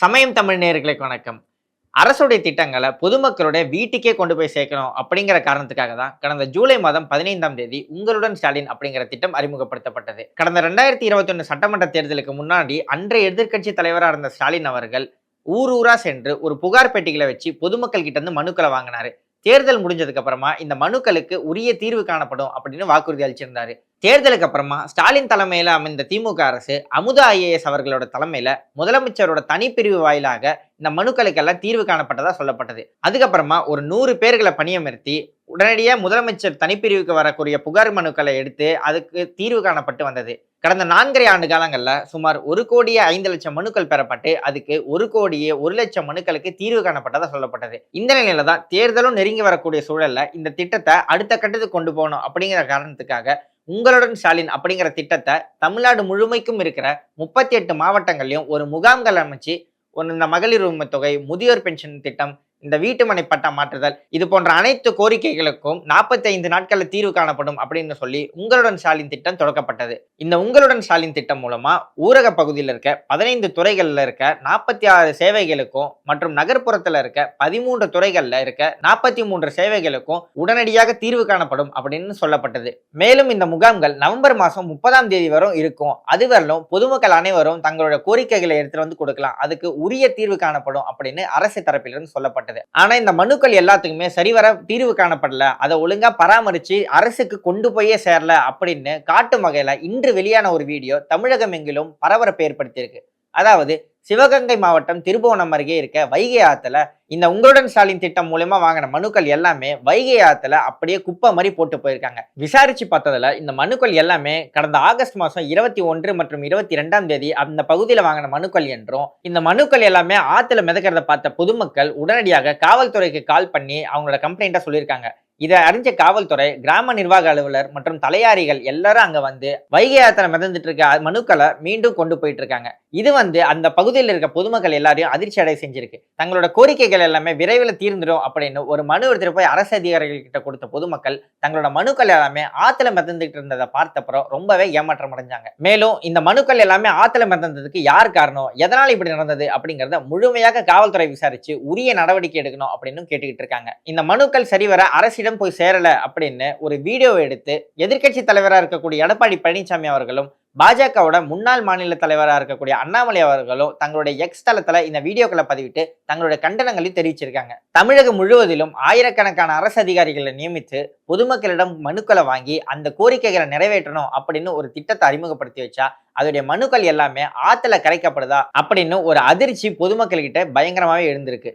சமயம் தமிழ் நேர்களுக்கு வணக்கம். அரசுடைய திட்டங்களை பொதுமக்களுடைய வீட்டுக்கே கொண்டு போய் சேர்க்கணும் அப்படிங்கிற காரணத்துக்காக தான் கடந்த ஜூலை மாதம் பதினைந்தாம் தேதி உங்களுடன் ஸ்டாலின் அப்படிங்கிற திட்டம் அறிமுகப்படுத்தப்பட்டது. கடந்த ரெண்டாயிரத்தி இருபத்தி ஒன்று சட்டமன்ற தேர்தலுக்கு முன்னாடி அன்றைய எதிர்க்கட்சி தலைவராக இருந்த ஸ்டாலின் அவர்கள் ஊர் ஊரா சென்று ஒரு புகார் பெட்டிகளை வச்சு பொதுமக்கள் கிட்ட இருந்து மனுக்களை வாங்கினாரு. தேர்தல் முடிஞ்சதுக்கு அப்புறமா இந்த மனுக்களுக்கு உரிய தீர்வு காணப்படும் அப்படின்னு வாக்குறுதி அளிச்சிருந்தாரு. தேர்தலுக்கு அப்புறமா ஸ்டாலின் தலைமையில் அமைந்த திமுக அரசு அமுதா ஐஏஎஸ் அவர்களோட தலைமையில முதலமைச்சரோட தனிப்பிரிவு வாயிலாக இந்த மனுக்களுக்கெல்லாம் தீர்வு காணப்பட்டதா சொல்லப்பட்டது. அதுக்கப்புறமா ஒரு நூறு பேர்களை பணியமர்த்தி உடனடியாக முதலமைச்சர் தனிப்பிரிவுக்கு வரக்கூடிய புகார் மனுக்களை எடுத்து அதுக்கு தீர்வு காணப்பட்டு வந்தது. கடந்த நான்கரை ஆண்டு காலங்களில் சுமார் ஒரு கோடியே ஐந்து லட்சம் மனுக்கள் பெறப்பட்டு அதுக்கு ஒரு கோடியே ஒரு லட்சம் மனுக்களுக்கு தீர்வு காணப்பட்டதாக சொல்லப்பட்டது. இந்த நிலையில தான் தேர்தலும் நெருங்கி வரக்கூடிய சூழல்ல இந்த திட்டத்தை அடுத்த கட்டத்துக்கு கொண்டு போகணும் அப்படிங்கிற காரணத்துக்காக உங்களுடன் ஸ்டாலின் அப்படிங்கிற திட்டத்தை தமிழ்நாடு முழுமைக்கும் இருக்கிற முப்பத்தி எட்டு மாவட்டங்கள்லையும் ஒரு முகாம்கள் அமைச்சு ஒரு இந்த மகளிர் உரிமை தொகை முதியோர் பென்ஷன் திட்டம் இந்த வீட்டுமனை பட்டா மாற்றுதல் இது போன்ற அனைத்து கோரிக்கைகளுக்கும் நாற்பத்தைந்து நாட்களில் தீர்வு காணப்படும் அப்படின்னு சொல்லி உங்களுடன் ஸ்டாலின் திட்டம் தொடக்கப்பட்டது. இந்த உங்களுடன் ஸ்டாலின் திட்டம் மூலமா ஊரக பகுதியில் இருக்க பதினைந்து துறைகளில் இருக்க நாற்பத்தி ஆறு சேவைகளுக்கும் மற்றும் நகர்ப்புறத்தில் இருக்க பதிமூன்று துறைகளில் இருக்க நாற்பத்தி மூன்று சேவைகளுக்கும் உடனடியாக தீர்வு காணப்படும் அப்படின்னு சொல்லப்பட்டது. மேலும் இந்த முகாம்கள் நவம்பர் மாதம் முப்பதாம் தேதி வரும் இருக்கும். அது வரலும் பொதுமக்கள் அனைவரும் தங்களோட கோரிக்கைகளை எடுத்துட்டு வந்து கொடுக்கலாம். அதுக்கு உரிய தீர்வு காணப்படும் அப்படின்னு அரசு தரப்பிலிருந்து சொல்லப்பட்டது. ஆனா இந்த மனுக்கள் எல்லாத்துக்குமே சரிவர தீர்வு காணப்படல. அதை ஒழுங்கா பராமரிச்சு அரசுக்கு கொண்டு போயே சேரல அப்படின்னு காட்டும் வகையில இன்று வெளியான ஒரு வீடியோ தமிழகம் எங்கிலும் பரபரப்பை ஏற்படுத்தியிருக்கு. அதாவது சிவகங்கை மாவட்டம் திருபுவனம் அருகே இருக்க வைகை ஆத்துல இந்த உங்களுடன் ஸ்டாலின் திட்டம் மூலயமா வாங்கின மனுக்கள் எல்லாமே வைகை ஆத்துல அப்படியே குப்பை மாதிரி போட்டு போயிருக்காங்க. விசாரிச்சு பார்த்ததுல இந்த மனுக்கள் எல்லாமே கடந்த ஆகஸ்ட் மாசம் இருபத்தி ஒன்று மற்றும் இருபத்தி ரெண்டாம் தேதி அந்த பகுதியில் வாங்கின மனுக்கள் என்றும் இந்த மனுக்கள் எல்லாமே ஆத்துல மிதக்கிறத பார்த்த பொதுமக்கள் உடனடியாக காவல்துறைக்கு கால் பண்ணி அவங்களோட கம்ப்ளைண்ட்டை சொல்லியிருக்காங்க. இதை அறிஞ்ச காவல்துறை கிராம நிர்வாக அலுவலர் மற்றும் தலையாரிகள் எல்லாரும் அங்க வந்து வைகை ஆத்திரம் மிதந்துட்டு இருக்க மனுக்களை மீண்டும் கொண்டு போயிட்டு இருக்காங்க. இது வந்து அந்த பகுதியில் இருக்க பொதுமக்கள் எல்லாரையும் அதிர்ச்சி அடைய செஞ்சிருக்கு. தங்களோட கோரிக்கைகள் எல்லாமே விரைவில் தீர்ந்துடும் அப்படின்னு ஒரு மனு எடுத்துட்டு போய் அரசு அதிகாரிகள் கிட்ட கொடுத்த பொதுமக்கள் தங்களோட மனுக்கள் எல்லாமே ஆத்துல மிதந்துட்டு இருந்ததை பார்த்தப்பறம் ரொம்பவே ஏமாற்றம் அடைஞ்சாங்க. மேலும் இந்த மனுக்கள் எல்லாமே ஆத்துல மிதந்ததுக்கு யார் காரணம்? எதனால் இப்படி நடந்தது? அப்படிங்கிறத முழுமையாக காவல்துறை விசாரிச்சு உரிய நடவடிக்கை எடுக்கணும் அப்படின்னு கேட்டுக்கிட்டு இருக்காங்க. இந்த மனுக்கள் சரிவர அரசிடம் போய் சேரல அப்படின்னு ஒரு வீடியோ எடுத்து எதிர்க்கட்சி தலைவராக இருக்கக்கூடிய எடப்பாடி பழனிசாமி அவர்களும் பாஜகவோட முன்னாள் மாநில தலைவராக இருக்கக்கூடிய அண்ணாமலை அவர்களும் தங்களுடைய எக்ஸ் தளத்தில் இந்த வீடியோக்களை பதிவிட்டு தங்களுடைய கண்டனங்களையும் தெரிவிச்சிருக்காங்க. தமிழகம் முழுவதிலும் ஆயிரக்கணக்கான அரசு அதிகாரிகளை நியமித்து பொதுமக்களிடம் மனுக்களை வாங்கி அந்த கோரிக்கைகளை நிறைவேற்றணும் அப்படின்னு ஒரு திட்டத்தை அறிமுகப்படுத்தி வச்சா அதோடைய மனுக்கள் எல்லாமே ஆத்துல கரைக்கப்படுதா அப்படின்னு ஒரு அதிர்ச்சி பொதுமக்கள்கிட்ட பயங்கரமாகவே எழுந்திருக்கு